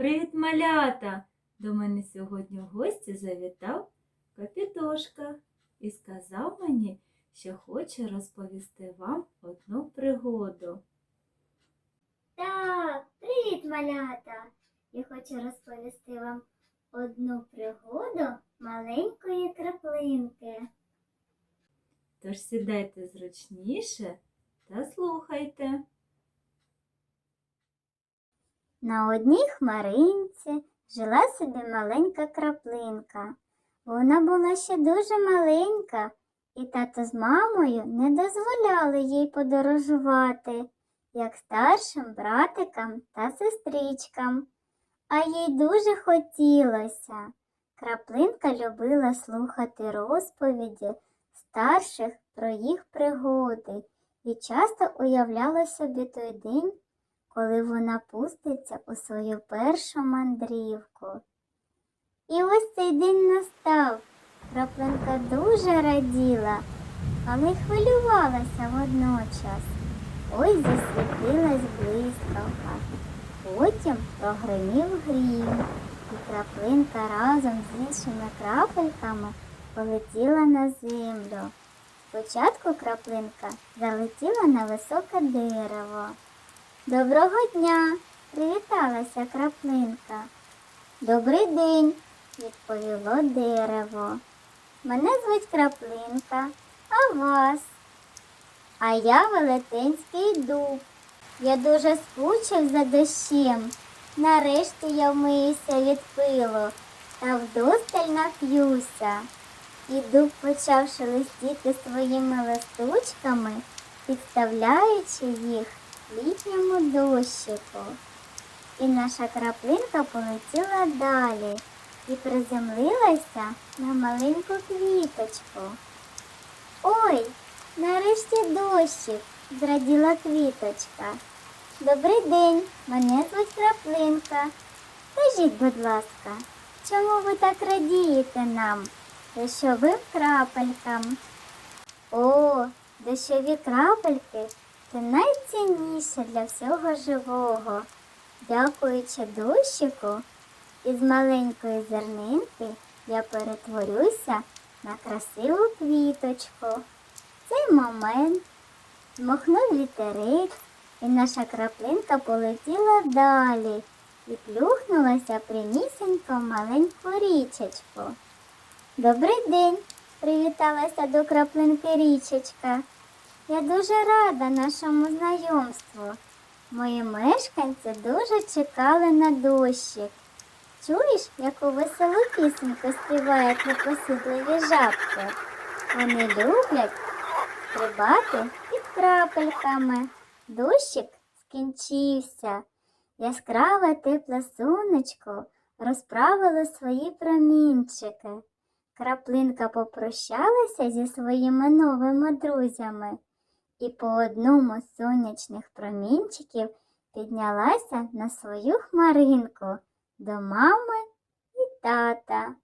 Привіт, малята! До мене сьогодні в гості завітав Капітошка і сказав мені, що хоче розповісти вам одну пригоду. Так, привіт, малята! Я хочу розповісти вам одну пригоду маленької краплинки. Тож сідайте зручніше та слухайте. На одній хмаринці жила собі маленька краплинка. Вона була ще дуже маленька, і тато з мамою не дозволяли їй подорожувати, як старшим братикам та сестричкам. А їй дуже хотілося. Краплинка любила слухати розповіді старших про їх пригоди і часто уявляла собі той день, коли вона пуститься у свою першу мандрівку. І ось цей день настав. Краплинка дуже раділа, але й хвилювалася водночас. Ось засвітилась блискавка. Потім прогримів грім, і краплинка разом з іншими крапельками полетіла на землю. Спочатку краплинка залетіла на високе дерево. Доброго дня! Привіталася краплинка. Добрий день, відповіло дерево. Мене звуть краплинка, а вас? А я велетенський дуб. Я дуже скучив за дощем. Нарешті я вмиюся від пилу та вдосталь нап'юся. І дуб почав шелестіти своїми листочками, підставляючи їх літньому дощику. І наша краплинка полетіла далі і приземлилася на маленьку квіточку. Ой, нарешті дощик, зраділа квіточка. Добрий день, мене звуть краплинка. Скажіть, будь ласка, чому ви так радієте нам? Дощовим крапелькам? О, дощові крапельки це найцінніше для всього живого. Дякуючи дощику, із маленької зернинки я перетворюся на красиву квіточку. Цей момент змахнув вітерець, і наша краплинка полетіла далі і плюхнулася прямісінько маленьку річечку. Добрий день! Привіталася до краплинки річечка. Я дуже рада нашому знайомству. Мої мешканці дуже чекали на дощик. Чуєш, яку веселу пісеньку співають непосидливі жабки? Вони люблять стрибати під крапельками. Дощик скінчився. Яскраве тепле сонечко розправило свої промінчики. Краплинка попрощалася зі своїми новими друзями і по одному з сонячних промінчиків піднялася на свою хмаринку до мами і тата.